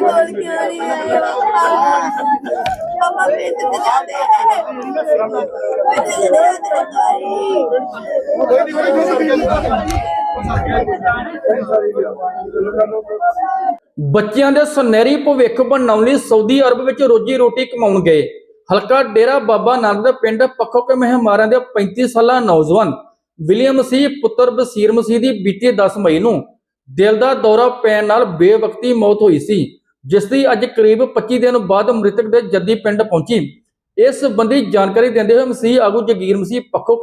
ਕੋਲ ਕਿਉਂ ਨਹੀਂ ਆਏ ਪਾਪਾ ਮੇਰੇ ਤੇ ਜਾਂਦੇ ਮੇਰੇ ਤੇ ਜਾਂਦੇ ਭਾਈ ਬੱਚਿਆਂ ਦੇ ਸੁਨਹਿਰੀ ਭਵਿੱਖ ਬਣਾਉਣ ਲਈ ਸਾਊਦੀ ਅਰਬ ਵਿੱਚ ਰੋਜੀ ਰੋਟੀ ਕਮਾਉਣ ਗਏ। ਹਲਕਾ ਡੇਰਾ ਬਾਬਾ ਨਾਨਕ ਦੇ ਪਿੰਡ ਪੱਖੋ ਕੇ ਮਹਿਮਾਰਾਂ ਦੇ 35 ਸਾਲਾ ਨੌਜਵਾਨ ਵਿਲੀਅਮ ਸੀ, ਪੁੱਤਰ ਬਸੀਰ ਮਸੀਹ ਦੀ ਬੀਤੀ 10 ਮਈ ਨੂੰ ਦਿਲ ਦਾ ਦੌਰਾ ਪੈਣ ਨਾਲ ਬੇਵਕਤੀ ਮੌਤ ਹੋਈ ਸੀ। ਜਿਸ ਦੀ ਅੱਜ ਕਰੀਬ 25 ਦਿਨ ਬਾਅਦ ਮ੍ਰਿਤਕ ਦੇ ਜੱਦੀ ਪਿੰਡ ਪਹੁੰਚੀ। ਇਸ ਸੰਬੰਧੀ ਜਾਣਕਾਰੀ ਦਿੰਦੇ ਹੋਏ ਮਸੀਹ ਆਗੂ ਜਗੀਰ ਮਸੀਹ ਪੱਖੋ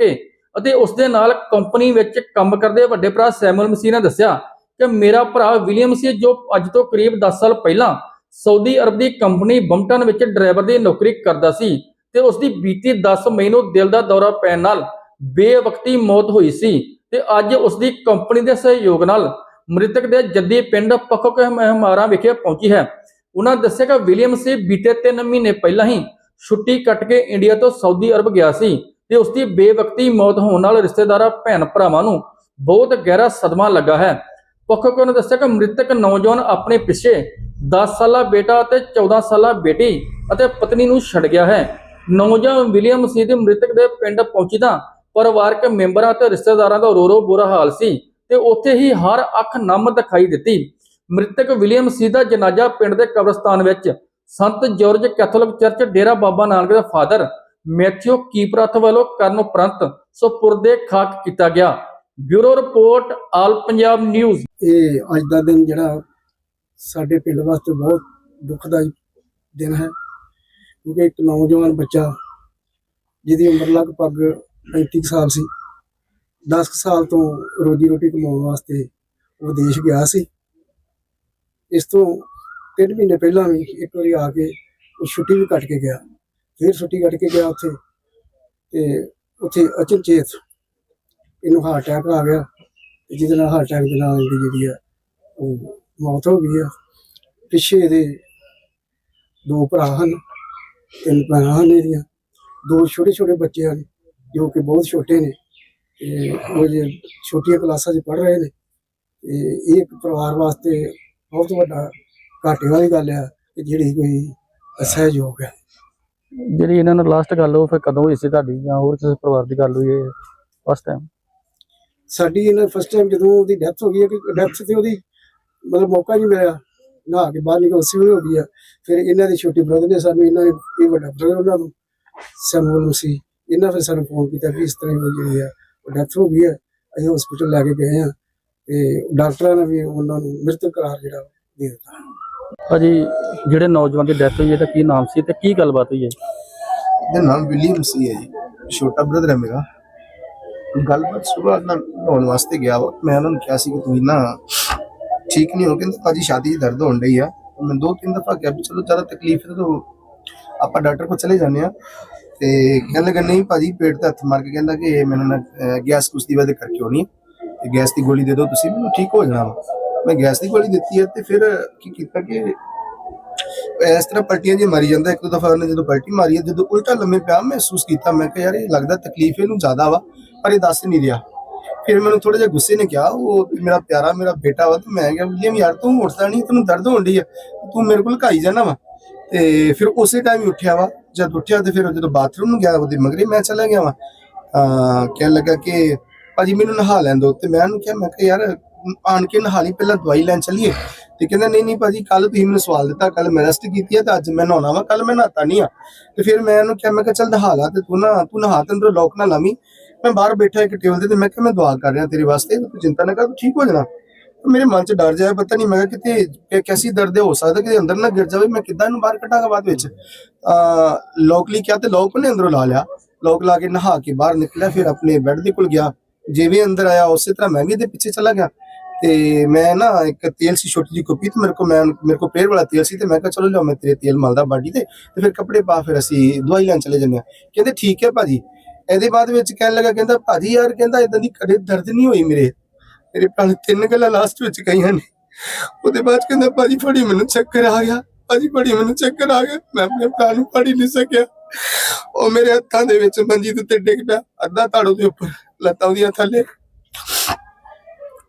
ਅਤੇ ਉਸ ਦੇ ਨਾਲ ਕੰਪਨੀ ਵਿੱਚ ਕੰਮ ਕਰਦੇ ਵੱਡੇ ਭਰਾ ਸੈਮੂਅਲ ਮਸੀਹ ਨੇ ਦੱਸਿਆ ਕਿ ਮੇਰਾ ਭਰਾ ਵਿਲੀਅਮ ਮਸੀਹ ਜੋ ਅੱਜ ਤੋਂ ਕਰੀਬ 10 ਸਾਲ ਪਹਿਲਾਂ ਸਾਊਦੀ ਅਰਬ ਦੀ ਕੰਪਨੀ ਬੰਪਟਨ ਵਿੱਚ ਡਰਾਈਵਰ ਦੀ ਨੌਕਰੀ ਕਰਦਾ ਸੀ ਤੇ ਉਸ ਦੀ ਬੀਤੀ 10 ਮਈ ਨੂੰ ਦਿਲ ਦਾ ਦੌਰਾ ਪੈਣ ਨਾਲ ਬੇਵਕਤੀ ਮੌਤ ਹੋਈ ਸੀ ਤੇ ਅੱਜ ਉਸ ਦੀ ਕੰਪਨੀ ਦੇ ਸਹਿਯੋਗ ਨਾਲ ਮ੍ਰਿਤਕ ਦੇ ਜੱਦੀ ਪਿੰਡ ਪੱਖੋਕ ਮਹਿਮਾਰਾਂ ਵਿਖੇ ਪਹੁੰਚੀ ਹੈ। ਉਹਨਾਂ ਦੱਸਿਆ ਕਿ ਵਿਲੀਅਮ ਸੀ ਬੀਤੇ 3 ਮਹੀਨੇ ਪਹਿਲਾਂ ਹੀ ਛੁੱਟੀ ਕੱਟ ਕੇ ਇੰਡੀਆ ਤੋਂ ਸਾਊਦੀ ਅਰਬ ਗਿਆ ਸੀ ਤੇ ਉਸ ਦੀ ਬੇਵਕਤੀ ਮੌਤ ਹੋਣ ਨਾਲ ਰਿਸ਼ਤੇਦਾਰਾਂ, ਭੈਣ ਭਰਾਵਾਂ ਨੂੰ ਬਹੁਤ ਗਹਿਰਾ ਸਦਮਾ ਲੱਗਾ ਹੈ। ਪੱਖੋਕ ਨੇ ਦੱਸਿਆ ਕਿ ਮ੍ਰਿਤਕ ਨੌਜਵਾਨ ਆਪਣੇ ਪਿੱਛੇ 10 ਸਾਲਾ ਬੇਟਾ ਅਤੇ 14 ਸਾਲਾ ਬੇਟੀ ਅਤੇ ਪਤਨੀ ਨੂੰ ਛੱਡ ਗਿਆ ਹੈ। ਨੌਜਵਾਨ ਵਿਲੀਅਮ ਸੀ ਦੇ ਮ੍ਰਿਤਕ ਦੇ ਪਿੰਡ ਪਹੁੰਚੀ ਤਾਂ ਪਰਿਵਾਰਕ ਮੈਂਬਰਾਂ ਅਤੇ ਰਿਸ਼ਤੇਦਾਰਾਂ ਦਾ ਰੋ ਰੋ ਬੁਰਾ ਹਾਲ ਸੀ। ਤੇ ਉੱਥੇ ਹੀ ਹਰ ਅੱਖ ਨਮ ਦਿਖਾਈ ਦਿੱਤੀ। ਮ੍ਰਿਤਕ ਵਿਲੀਅਮ ਸੀ ਦਾ ਜਨਾਜ਼ਾ ਪਿੰਡ ਦੇ ਕਬਰਸਤਾਨ ਵਿੱਚ। ਸੰਤ George Catholic church Dera Baba Nanak ਦੇ ਫਾਦਰ ਮੈਥਿਓ ਕੀਪਰਥ ਵੱਲੋਂ ਕਰਨ ਉਪਰੰਤ ਸੁਪੁਰਦੇ ਖਾਕ ਕੀਤਾ ਗਿਆ। Bureau report, all Punjab news. ਇਹ ਅੱਜ ਦਾ ਦਿਨ ਜਿਹੜਾ ਸਾਡੇ ਪਿੰਡ ਵਾਸਤੇ ਬਹੁਤ ਦੁਖਦਾਈ ਦਿਨ ਹੈ। ਕਿਉਂਕਿ ਇੱਕ ਨੌਜਵਾਨ ਬੱਚਾ ਜਿਹਦੀ ਉਮਰ ਲਗਭਗ 35 ਸਾਲ ਸੀ। 10 ਕੁ ਸਾਲ ਤੋਂ ਰੋਜੀ ਰੋਟੀ ਕਮਾਉਣ ਵਾਸਤੇ ਉਹ ਦੇਸ਼ ਗਿਆ ਸੀ। ਇਸ ਤੋਂ ਤਿੰਨ ਮਹੀਨੇ ਪਹਿਲਾਂ ਵੀ ਇੱਕ ਵਾਰੀ ਆ ਕੇ ਉਹ ਛੁੱਟੀ ਵੀ ਕੱਟ ਕੇ ਗਿਆ। ਫਿਰ ਛੁੱਟੀ ਕੱਟ ਕੇ ਗਿਆ ਉੱਥੇ ਤੇ ਉੱਥੇ ਅਚਨਚੇਤ ਇਹਨੂੰ ਹਾਰਟ ਅਟੈਕ ਆ ਗਿਆ ਤੇ ਜਿਹਦੇ ਨਾਲ ਹਾਰਟ ਅਟੈਕ ਦੇ ਨਾਲ ਇਹਦੀ ਜਿਹੜੀ ਆ ਉਹ ਮੌਤ ਹੋ ਗਈ ਆ। ਪਿੱਛੇ ਇਹਦੇ ਦੋ ਭਰਾ ਹਨ, ਤਿੰਨ ਭੈਣਾਂ ਹਨ ਇਹਦੀਆਂ। ਦੋ ਛੋਟੇ ਛੋਟੇ ਬੱਚੇ ਹਨ ਜੋ ਕਿ ਬਹੁਤ ਛੋਟੇ ਨੇ। ਉਹ ਜੇ ਛੋਟੀਆਂ ਕਲਾਸਾਂ 'ਚ ਪੜ੍ਹ ਰਹੇ ਨੇ ਇਹ ਇੱਕ ਪਰਿਵਾਰ ਵਾਸਤੇ ਬਹੁਤ ਵੱਡਾ ਘਾਟੇ ਵਾਲੀ ਗੱਲ ਆ ਕਿ ਜਿਹੜੀ ਕੋਈ ਅਸਹਿਯੋਗ ਹੈ ਜਿਹੜੀ ਇਹਨਾਂ ਨਾਲ ਲਾਸਟ ਗੱਲ ਉਹ ਫਿਰ ਕਦੋਂ ਹੋਈ ਸੀ ਤੁਹਾਡੀ ਜਾਂ ਹੋਰ ਕਿਸੇ ਪਰਿਵਾਰ ਦੀ ਗੱਲ ਹੋਈ ਹੈ ਫਸਟ ਟਾਈਮ ਸਾਡੀ ਇਹਨਾਂ ਫਸਟ ਟਾਈਮ ਜਦੋਂ ਉਹਦੀ ਡੈਥ ਹੋ ਗਈ ਹੈ ਕਿ ਡੈਥ ਤੇ ਉਹਦੀ ਮਤਲਬ ਮੌਕਾ ਨਹੀਂ ਮਿਲਿਆ ਨਹਾ ਕੇ ਬਾਹਰ ਨਿਕਲ ਸਿਵਲ ਹੋ ਗਈ ਆ। ਫਿਰ ਇਹਨਾਂ ਦੇ ਛੋਟੇ ਬ੍ਰਦਰ ਨੇ ਸਾਨੂੰ ਇਹਨਾਂ ਨੇ ਇਹ ਵੱਡਾ ਬ੍ਰਦਰ ਉਹਨਾਂ ਨੂੰ ਸੈਮੂਅਲ ਸੀ। ਇਹਨਾਂ ਫਿਰ ਸਾਨੂੰ ਫੋਨ ਕੀਤਾ ਕਿ ਇਸ ਤਰ੍ਹਾਂ ਦੀ ਜਿਹੜੀ ਆ। ਡੈਥ ਹੋ ਗਈ ਹੈ ਅਸੀਂ ਹਸਪੀਟਲ ਲੈ ਕੇ ਗਏ ਆ ਤੇ ਡਾਕਟਰਾਂ ਨੇ ਵੀ ਉਹਨਾਂ ਨੂੰ ਮ੍ਰਿਤਕ ਕਰਾਰ ਜਿਹੜਾ ਦੇ ਦਿੱਤਾ। ਭਾਜੀ ਜਿਹੜੇ ਨੌਜਵਾਨ ਦੀ ਡੈਥ ਹੋਈ ਹੈ ਤਾਂ ਕੀ ਨਾਮ ਸੀ ਤੇ ਕੀ ਗੱਲਬਾਤ ਹੋਈ ਹੈ? ਇਹਦਾ ਨਾਮ ਵਿਲੀਅਮ ਸੀ ਹੈ ਜੀ ਛੋਟਾ ਬ੍ਰਦਰ ਹੈ ਮੇਰਾ। ਗੱਲਬਾਤ ਸੁਬਾਹ ਨਾ ਨਹਾਉਣ ਵਾਸਤੇ ਗਿਆ ਵਾ। ਮੈਂ ਉਹਨਾਂ ਨੂੰ ਕਿਹਾ ਸੀ ਕਿ ਤੁਸੀਂ ਨਾ ਠੀਕ ਨਹੀਂ ਹੋ ਕਹਿੰਦੇ ਭਾਜੀ ਛਾਤੀ 'ਚ ਦਰਦ ਹੋਣ ਡਈ ਆ। ਮੈਂ ਦੋ ਤਿੰਨ ਦਫਾ ਕਿਹਾ ਵੀ ਚਲੋ ਜ਼ਿਆਦਾ ਤਕਲੀਫ ਹੈ ਤਾਂ ਆਪਾਂ ਡਾਕਟਰ ਕੋਲ ਚਲੇ ਜਾਂਦੇ ਆ ਤੇ ਕਹਿਣ ਲੱਗਾ ਨਹੀਂ ਭਾਜੀ ਪੇਟ ਤੇ ਹੱਥ ਮਾਰ ਕੇ ਕਹਿੰਦਾ ਕਿ ਮੈਨੂੰ ਨਾ ਅਹ, ਗੈਸ ਕੁਛ ਦੀ ਕਰਕੇ ਹੋਣੀ ਹੈ। ਤੇ ਗੈਸ ਦੀ ਗੋਲੀ ਦੇ ਦਿਓ ਤੁਸੀਂ ਮੈਨੂੰ ਠੀਕ ਹੋ ਜਾਣਾ ਵਾ। ਮੈਂ ਗੈਸ ਦੀ ਗੋਲੀ ਦਿੱਤੀ ਹੈ ਤੇ ਫਿਰ ਕੀ ਕੀਤਾ ਕਿ ਇਸ ਤਰ੍ਹਾਂ ਪਲਟੀਆਂ ਜੇ ਮਾਰੀ ਜਾਂਦਾ ਇੱਕ ਦੋ ਦਫਾ ਉਹਨੇ ਜਦੋਂ ਪਲਟੀ ਮਾਰੀ ਹੈ ਜਦੋਂ ਉਲਟਾ ਲੰਮੇ ਪਿਆ ਮਹਿਸੂਸ ਕੀਤਾ ਮੈਂ ਕਿਹਾ ਯਾਰ ਇਹ ਲੱਗਦਾ ਤਕਲੀਫ ਇਹਨੂੰ ਜ਼ਿਆਦਾ ਵਾ ਪਰ ਇਹ ਦੱਸ ਨਹੀਂ ਰਿਹਾ। ਫਿਰ ਮੈਨੂੰ ਥੋੜਾ ਜਿਹਾ ਗੁੱਸੇ ਨੇ ਕਿਹਾ ਉਹ ਮੇਰਾ ਪਿਆਰਾ ਮੇਰਾ ਬੇਟਾ ਵਾ ਤੇ ਮੈਂ ਕਿਹਾ ਵਿਲੀਅਮ ਯਾਰ ਤੂੰ ਉੱਠਦਾ ਨਹੀਂ ਤੈਨੂੰ ਦਰਦ ਹੋਣ ਡਈ ਆ ਤੂੰ ਮੇਰੇ ਕੋਲ ਘਾਈ ਜਾਣਾ ਵਾ। ਤੇ ਫਿਰ ਉਸੇ ਟਾਈਮ ਹੀ ਉੱਠਿਆ ਵਾ। ਜਦ ਉੱਠਿਆ ਤੇ ਫਿਰ ਜਦੋਂ ਬਾਥਰੂਮ ਨੂੰ ਗਿਆ ਉਹਦੇ ਮਗਰੇ ਮੈਂ ਚਲਾ ਗਿਆ ਵਾ ਕਹਿਣ ਲੱਗਾ ਕਿ ਭਾਜੀ ਮੈਨੂੰ ਨਹਾ ਲੈਣ ਦਿਓ ਤੇ ਮੈਂ ਉਹਨੂੰ ਕਿਹਾ, ਮੈਂ ਕਿਹਾ ਯਾਰ, ਆਣ ਕੇ ਨਹਾ ਲਈ ਪਹਿਲਾਂ ਦਵਾਈ ਲੈਣ ਚੱਲੀਏ। ਤੇ ਕਹਿੰਦਾ, ਨਹੀਂ ਨਹੀਂ ਭਾਜੀ ਕੱਲ ਤੁਸੀਂ ਮੈਨੂੰ ਸਵਾਲ ਦਿੱਤਾ ਕੱਲ ਮੈਂ ਰੈਸਟ ਕੀਤੀ ਹੈ ਤੇ ਅੱਜ ਮੈਂ ਨਹਾਉਣਾ ਵਾ ਕੱਲ ਮੈਂ ਨਹਾਤਾ ਨਹੀਂ ਆ। ਤੇ ਫਿਰ ਮੈਂ ਉਹਨੂੰ ਕਿਹਾ, ਮੈਂ ਕਿਹਾ, ਚੱਲ ਨਹਾ ਲਾ ਤੇ ਤੂੰ ਨਾ, ਤੂੰ ਨਹਾ ਤੇ ਅੰਦਰ ਲੋਕ ਨਾ ਲਾਵੀਂ। ਮੈਂ ਬਾਹਰ ਬੈਠਾ ਇੱਕ ਟੇਬਲ ਤੇ ਮੈਂ ਕਿਹਾ, ਮੈਂ ਦੁਆ ਕਰ ਰਿਹਾ ਤੇਰੇ ਵਾਸਤੇ, ਤੂੰ ਚਿੰਤਾ ਨਾ ਕਰ, ਤੂੰ ਠੀਕ ਹੋ ਜਾਣਾ। ਮੇਰੇ ਮਨ 'ਚ ਡਰ ਜਾਇਆ ਪਤਾ ਨਹੀਂ ਮੈਂ ਕਿਹਾ ਕਿਤੇ ਕਿ ਕੈਸੀ ਦਰਦ ਹੋ ਸਕਦਾ ਕਿ ਅੰਦਰ ਨਾ ਗਿਰ ਜਾਵੇ, ਮੈਂ ਕਿੱਦਾਂ ਇਹਨੂੰ ਬਾਹਰ ਕੱਢਾਂਗਾ ਬਾਅਦ ਵਿੱਚ? ਲੋਕ ਲਈ ਕਿਹਾ ਤੇ ਲੋਕ ਉਹਨੇ ਅੰਦਰੋਂ ਲਾ ਲਿਆ। ਲੋਕ ਲਾ ਕੇ ਨਹਾ ਕੇ ਬਾਹਰ ਨਿਕਲਿਆ, ਫਿਰ ਆਪਣੇ ਬੈੱਡ ਦੇ ਕੋਲ ਗਿਆ। ਜਿਵੇਂ ਅੰਦਰ ਆਇਆ, ਉਸੇ ਤਰ੍ਹਾਂ ਮੈਂ ਵੀ ਇਹਦੇ ਪਿੱਛੇ ਚਲਾ ਗਿਆ। ਤੇ ਮੈਂ ਨਾ ਇੱਕ ਤੇਲ ਸੀ, ਛੋਟੀ ਜਿਹੀ ਕੁੱਪੀ ਤੇ ਮੇਰੇ ਕੋ ਮੈਂ, ਮੇਰੇ ਕੋ ਪੇਰ ਵਾਲਾ ਤੇਲ ਸੀ ਤੇ ਮੈਂ ਕਿਹਾ, ਚਲੋ ਲਿਓ ਮੈਂ ਤੇਰੇ ਤੇਲ ਮਲਦਾ ਬਾਡੀ ਤੇ ਤੇ ਫਿਰ ਕੱਪੜੇ ਪਾ, ਫਿਰ ਅਸੀਂ ਦਵਾਈ ਲੈਣ ਚਲੇ ਜੰਨੇ ਕਹਿੰਦੇ, ਠੀਕ ਹੈ ਭਾਜੀ। ਇਹਦੇ ਬਾਅਦ ਵਿੱਚ ਕਹਿਣ ਲੱਗਾ, ਕਹਿੰਦਾ, ਭਾਜੀ ਯਾਰ, ਕਹਿੰਦਾ ਇਦਾਂ ਦੀ ਕਦੇ ਦਰਦ ਨਹੀਂ ਹੋਈ ਮੇਰੇ। ਮੇਰੇ ਭਰਾ ਨੇ ਤਿੰਨ ਗੱਲਾਂ ਲਾਸਟ ਵਿੱਚ ਕਹੀਆਂ ਨੇ। ਉਹਦੇ ਬਾਅਦ ਕਹਿੰਦਾ, ਭਾਜੀ, ਫੜੀ ਮੈਨੂੰ ਚੱਕਰ ਆ ਗਿਆ। ਭਾਜੀ, ਫੜੀ ਮੈਨੂੰ ਚੱਕਰ ਆ ਗਿਆ। ਮੈਂ ਆਪਣੇ ਭਰਾ ਨੂੰ ਫੜੀ ਨਹੀਂ ਸਕਿਆ। ਉਹ ਮੇਰੇ ਹੱਥਾਂ ਦੇ ਵਿੱਚ ਮੰਜੀ ਦੇ ਉੱਤੇ ਡਿੱਗ ਪਿਆ, ਅੱਧਾ ਧੜ ਦੇ ਉੱਪਰ, ਲੱਤਾਂ ਉਹਦੀਆਂ ਥੱਲੇ।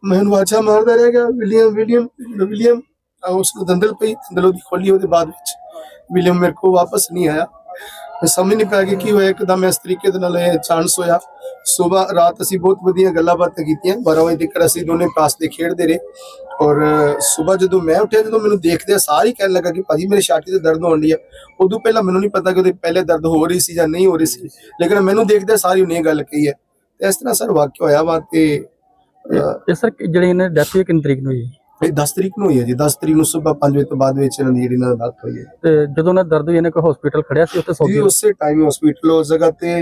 ਮੈਂ ਉਹਨੂੰ ਮਾਰਦਾ ਰਹਿ ਗਿਆ ਵਿਲੀਅਮ ਵਿਲੀਅਮ ਵਿਲੀਅਮ ਉਸ ਨੂੰ ਦੰਦਲ ਪਈ, ਦੰਦਲ ਉਹਦੀ ਖੋਲੀ ਉਹਦੇ ਬਾਅਦ ਵਿੱਚ। ਵਿਲੀਅਮ ਮੇਰੇ ਕੋਲ ਵਾਪਸ ਨਹੀਂ ਆਇਆ। ਮੈਂ ਸਮਝ ਨਹੀਂ ਪਾਇਆ ਕਿ ਕੀ ਹੋਇਆ ਇੱਕਦਮ ਇਸ ਤਰੀਕੇ ਦੇ ਨਾਲ ਇਹ ਚਾਂਸ ਹੋਇਆ। ਸਵੇਰ ਰਾਤ ਅਸੀਂ ਬਹੁਤ ਵਧੀਆ ਗੱਲਾਂ ਬਾਤਾਂ ਕੀਤੀਆਂ। 12 ਵਜੇ ਤੱਕ ਅਸੀਂ ਦੋਨੇ ਪਾਸ ਦੇ ਖੇਡਦੇ ਰਹੇ। ਔਰ ਸਵੇਰ ਜਦੋਂ ਮੈਂ ਉੱਠਿਆ ਜਦੋਂ ਮੈਨੂੰ ਦੇਖਦੇ ਸਾਰੀ ਕਹਿਣ ਲੱਗਾ ਕਿ ਭਾਜੀ ਮੇਰੇ ਛਾਤੀ ਤੇ ਦਰਦ ਹੋਣ ਡਈ ਆ। ਉਦੋਂ ਪਹਿਲਾਂ ਮੈਨੂੰ ਨਹੀਂ ਪਤਾ ਕਿ ਉਹਦੇ ਪਹਿਲੇ ਦਰਦ ਹੋ ਰਹੀ ਸੀ ਜਾਂ ਨਹੀਂ ਹੋ ਰਹੀ ਸੀ। ਲੇਕਿਨ ਮੈਨੂੰ ਦੇਖਦੇ ਸਾਰੀ ਉਹਨੇ ਗੱਲ ਕਹੀ ਹੈ। ਇਸ ਤਰ੍ਹਾਂ ਸਰ ਵਾਕਿਆ ਹੋਇਆ ਵਾ ਤੇ ਅਹ, ਇਹ ਸਰ ਜਿਹੜੀ ਇਹਨਾਂ ਡੈਥ ਹੋਈ ਕਿੰਨੀ ਤਰੀਕ ਨੂੰ ਹੋਈ? ਇਹ 10 ਤਰੀਕ ਨੂੰ ਹੋਈ ਹੈ ਜੀ 10 ਤਰੀਕ ਨੂੰ ਸਵੇਰ 5 ਵਜੇ ਤੋਂ ਬਾਅਦ ਵਿੱਚ ਇਹਨਾਂ ਦੀ ਜਿਹੜੀ ਨਾਲ ਡੈਥ ਹੋਈ ਹੈ ਤੇ ਜਦੋਂ ਉਹਨਾਂ ਦਰਦ ਹੋਈ ਇਹਨੇ ਕੋਈ ਹਸਪੀਟਲ ਖੜਿਆ ਸੀ ਉੱਥੇ ਜੀ ਸੌਦੀ ਉਸੇ ਟਾਈਮ ਹਸਪੀਟਲ ਉਸ ਜਗ੍ਹਾ ਤੇ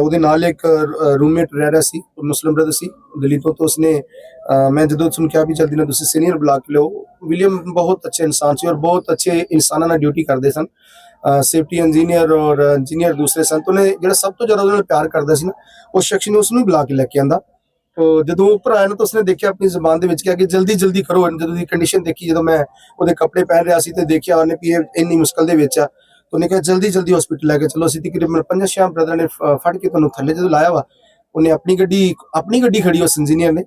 ਉਹਦੇ ਨਾਲ ਇੱਕ ਰੂਮਮੇਟ ਰਹਿ ਰਿਹਾ ਸੀ ਉਹ ਮੁਸਲਿਮ ਬ੍ਰਦਰ ਸੀ ਦਿੱਲੀ ਤੋਂ ਤਾਂ ਉਸਨੇ ਮੈਂ ਜਦੋਂ ਸੁਣ ਕਿਹਾ ਵੀ ਜਲਦੀ ਨਾਲ ਤੁਸੀਂ ਸੀਨੀਅਰ ਬੁਲਾ ਕੇ ਲਿਓ ਵਿਲੀਅਮ ਬਹੁਤ ਅੱਛੇ ਇਨਸਾਨ ਸੀ ਔਰ ਬਹੁਤ ਅੱਛੇ ਇਨਸਾਨਾਂ ਨਾਲ ਡਿਊਟੀ ਕਰਦੇ ਸਨ। ਸੇਫਟੀ ਇੰਜੀਨੀਅਰ ਔਰ ਇੰਜੀਨੀਅਰ ਦੂਸਰੇ ਸਨ ਤੋਂ ਨੇ ਜਿਹੜਾ ਸਭ ਤੋਂ ਜ਼ਿਆਦਾ ਉਹਦੇ ਨਾਲ ਪਿਆਰ ਕਰਦਾ ਸੀ ਨਾ ਉਸ ਸ਼ਖਸ ਨੇ ਉਸ ਨੂੰ ਬੁਲਾ ਕੇ ਲੈ ਕੇ ਆਂਦਾ। ਜਦੋਂ ਉੱਪਰ ਆਇਆ ਤਾਂ ਉਸਨੇ ਦੇਖਿਆ ਆਪਣੀ ਜ਼ੁਬਾਨ ਦੇ ਵਿੱਚ ਕਿਹਾ ਕਿ ਜਲਦੀ ਜਲਦੀ ਕਰੋ ਜਦੋਂ ਦੀ ਕੰਡੀਸ਼ਨ ਦੇਖੀ, ਜਦੋਂ ਮੈਂ ਉਹਦੇ ਕੱਪੜੇ ਪਹਿਨ ਰਿਹਾ ਸੀ ਤੇ ਦੇਖਿਆ ਉਹਨੇ ਵੀ ਇਹ ਇੰਨੀ ਮੁਸ਼ਕਲ ਦੇ ਵਿੱਚ ਆ ਉਹਨੇ ਕਿਹਾ ਜਲਦੀ ਜਲਦੀ ਹਸਪੀਟਲ ਲੈ ਕੇ ਚਲੋ, ਅਸੀਂ ਤਕਰੀਬਨ ਪੰਜਾਂ ਛੇ ਬ੍ਰਦਰ ਨੇ ਫੜ ਕੇ ਤੁਹਾਨੂੰ ਥੱਲੇ ਜਦੋਂ ਲਾਇਆ ਵਾ, ਉਹਨੇ ਆਪਣੀ ਗੱਡੀ ਆਪਣੀ ਗੱਡੀ ਖੜੀ ਉਸ ਇੰਜੀਨੀਅਰ ਨੇ,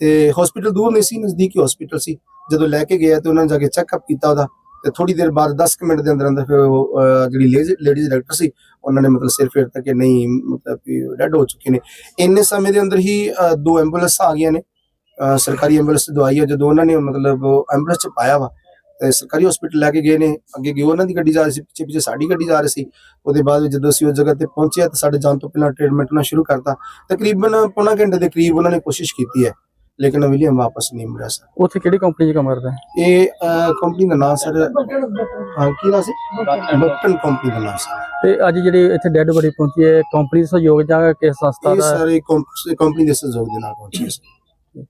ਤੇ ਹਸਪੀਟਲ ਦੂਰ ਨਹੀਂ ਸੀ, ਨਜ਼ਦੀਕੀ ਹਸਪੀਟਲ ਸੀ। ਜਦੋਂ ਲੈ ਕੇ ਗਿਆ ਤੇ ਉਹਨਾਂ ਨੇ ਜਾ ਕੇ ਚੈੱਕਅਪ ਕੀਤਾ ਉਹਦਾ। ਤੇ ਥੋੜੀ ਦੇਰ ਬਾਅਦ 10 ਮਿੰਟ ਦੇ ਅੰਦਰ ਅੰਦਰ ਫਿਰ ਉਹ, ਜਿਹੜੀ ਲੇਡੀਜ਼ ਡਾਕਟਰ ਸੀ ਉਹਨਾਂ ਨੇ ਮਤਲਬ ਸਿਰ ਫੇਰਤਾ ਕਿ ਨਹੀਂ ਮਤਲਬ ਕਿ ਡੈਡ ਹੋ ਚੁੱਕੇ ਨੇ। ਇੰਨੇ ਸਮੇਂ ਦੇ ਅੰਦਰ ਹੀ ਦੋ ਐਂਬੂਲੈਂਸ ਆ ਗਈਆਂ ਨੇ। ਅਹ, ਸਰਕਾਰੀ ਐਂਬੂਲੈਂਸ ਦਵਾਈ ਆ ਜਦੋਂ ਉਹਨਾਂ ਨੇ ਮਤਲਬ ਐਂਬੂਲੈਂਸ ਚ ਪਾਇਆ ਵਾ ਤੇ ਸਰਕਾਰੀ ਹਸਪੀਟਲ ਲੈ ਕੇ ਗਏ ਨੇ ਅੱਗੇ ਗਏ ਉਹਨਾਂ ਦੀ ਗੱਡੀ ਜਾ ਰਹੀ ਸੀ ਪਿੱਛੇ ਪਿੱਛੇ ਸਾਡੀ ਗੱਡੀ ਜਾ ਰਹੀ ਸੀ। ਉਹਦੇ ਬਾਅਦ ਜਦੋਂ ਅਸੀਂ ਉਸ ਜਗ੍ਹਾ ਤੇ ਪਹੁੰਚਿਆ ਤਾਂ ਸਾਡੇ ਜਾਣ ਤੋਂ ਪਹਿਲਾਂ ਟ੍ਰੀਟਮੈਂਟ ਉਹਨਾਂ ਸ਼ੁਰੂ ਕਰਤਾ। ਤਕਰੀਬਨ ਪੌਣਾ ਘੰਟੇ ਦੇ ਕਰੀਬ ਉਹਨਾਂ ਨੇ ਕੋਸ਼ਿਸ਼ ਕੀਤੀ ਹੈ। ਲੇਕਿਨ ਵਿਲੀਅਮ ਵਾਪਸ ਨਹੀਂ ਮੁੜਿਆ ਸਰ। ਉੱਥੇ ਕਿਹੜੀ ਕੰਪਨੀ 'ਚ ਕੰਮ ਕਰਦਾ ਹੈ? ਇਹ ਕੰਪਨੀ ਦਾ ਨਾਮ ਸਰ ਹਾਂ ਕੀ ਨਾਮ ਸੀ? ਬਟਨ ਕੰਪਨੀ ਦਾ ਨਾਮ ਸੀ ਤੇ ਅੱਜ ਜਿਹੜੀ ਇੱਥੇ ਡੈੱਡ ਬੜੀ ਪਹੁੰਚੀ ਹੈ ਕੰਪਨੀ ਦਾ ਸਹਿਯੋਗ ਜਾਂ ਕਿਸ ਸੰਸਥਾ ਇਹ ਦਾ ਸਾਰੇ ਕੰਪਨੀ ਦੇ ਸਹਿਯੋਗ ਦੇ ਨਾਲ ਪਹੁੰਚੀ ਸੀ